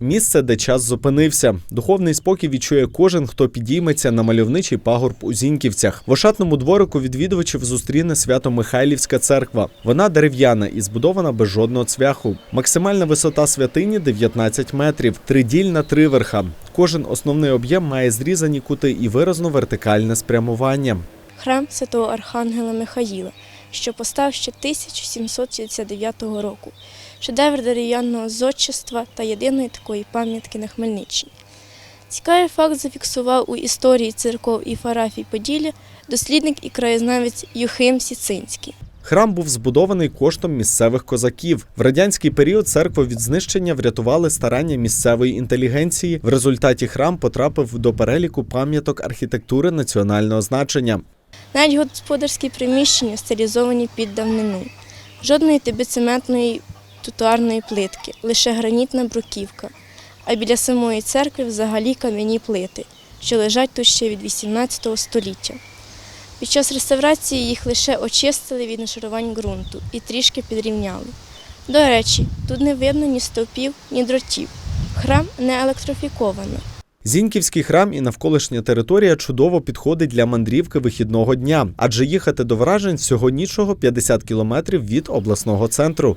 Місце, де час зупинився. Духовний спокій відчує кожен, хто підійметься на мальовничий пагорб у Зіньківцях. В ошатному дворику відвідувачів зустріне свято-Михайлівська церква. Вона дерев'яна і збудована без жодного цвяху. Максимальна висота святині 19 метрів, триділь на три верха. Кожен основний об'єм має зрізані кути і виразно вертикальне спрямування. храм святого Архангела Михаїла, що постав ще 1769 року, шедевр дерев'яного зодчества та єдиної такої пам'ятки на Хмельниччині. Цікавий факт зафіксував у історії церков і парафій Поділля дослідник і краєзнавець Юхим Сіцинський. Храм був збудований коштом місцевих козаків. В радянський період церкву від знищення врятували старання місцевої інтелігенції. В результаті храм потрапив до переліку пам'яток архітектури національного значення. Навіть господарські приміщення стилізовані під давнину. Жодної тибицементної тротуарної плитки, лише гранітна бруківка. А біля самої церкви взагалі кам'яні плити, що лежать тут ще від 18 століття. Під час реставрації їх лише очистили від нашарувань ґрунту і трішки підрівняли. До речі, тут не видно ні стовпів, ні дротів. Храм не електрифіковано. Зіньківський храм і навколишня територія чудово підходить для мандрівки вихідного дня, адже їхати до вражень всього нічого 50 кілометрів від обласного центру.